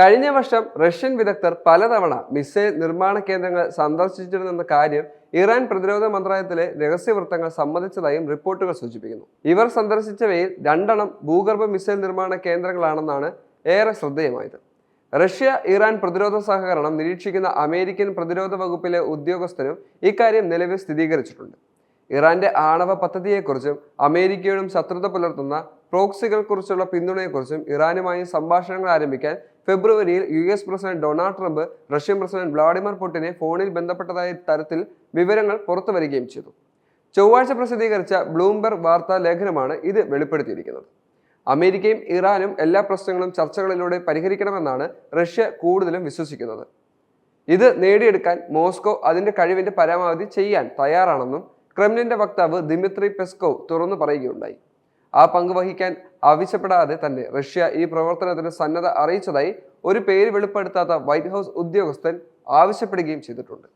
കഴിഞ്ഞ വർഷം റഷ്യൻ വിദഗ്ധർ പലതവണ മിസൈൽ നിർമ്മാണ കേന്ദ്രങ്ങൾ സന്ദർശിച്ചിരുന്നെന്ന കാര്യം ഇറാൻ പ്രതിരോധ മന്ത്രാലയത്തിലെ രഹസ്യവൃത്തങ്ങൾ സമ്മതിച്ചതായും റിപ്പോർട്ടുകൾ സൂചിപ്പിക്കുന്നു. ഇവർ സന്ദർശിച്ചവയിൽ രണ്ടെണ്ണം ഭൂഗർഭ മിസൈൽ നിർമ്മാണ കേന്ദ്രങ്ങളാണെന്നാണ് ഏറെ ശ്രദ്ധേയമായത്. റഷ്യ ഇറാൻ പ്രതിരോധ സഹകരണം നിരീക്ഷിക്കുന്ന അമേരിക്കൻ പ്രതിരോധ വകുപ്പിലെ ഉദ്യോഗസ്ഥരും ഇക്കാര്യം നിലവിൽ സ്ഥിരീകരിച്ചിട്ടുണ്ട്. ഇറാന്റെ ആണവ പദ്ധതിയെക്കുറിച്ചും അമേരിക്കയോടും ശത്രുത പുലർത്തുന്ന പ്രോക്സികളെക്കുറിച്ചുള്ള പിന്തുണയെക്കുറിച്ചും ഇറാനുമായി സംഭാഷണങ്ങൾ ആരംഭിക്കാൻ ഫെബ്രുവരിയിൽ U S president Donald Trump Russian president Vladimir പുടിനെ ഫോണിൽ ബന്ധപ്പെട്ടതായ തരത്തിൽ വിവരങ്ങൾ പുറത്തുവരികയും ചെയ്തു. ചൊവ്വാഴ്ച പ്രസിദ്ധീകരിച്ച ബ്ലൂംബെർഗ് വാർത്താ ലേഖനമാണ് ഇത് വെളിപ്പെടുത്തിയിരിക്കുന്നത്. അമേരിക്കയും ഇറാനും എല്ലാ പ്രശ്നങ്ങളും ചർച്ചകളിലൂടെ പരിഹരിക്കണമെന്നാണ് റഷ്യ കൂടുതലും വിശ്വസിക്കുന്നത്. ഇത് നേടിയെടുക്കാൻ മോസ്കോ അതിന്റെ കഴിവിന്റെ പരമാവധി ചെയ്യാൻ തയ്യാറാണെന്നും ക്രെംലിന്റെ വക്താവ് ദിമിത്രി പെസ്കോവ് തുറന്നു പറയുകയുണ്ടായി. ആ പങ്ക് വഹിക്കാൻ ആവശ്യപ്പെടാതെ തന്നെ റഷ്യ ഈ പ്രവർത്തനത്തിന് സന്നദ്ധ അറിയിച്ചതായി ഒരു പേര് വെളിപ്പെടുത്താത്ത വൈറ്റ് ഹൗസ് ഉദ്യോഗസ്ഥൻ ആവശ്യപ്പെടുകയും ചെയ്തിട്ടുണ്ട്.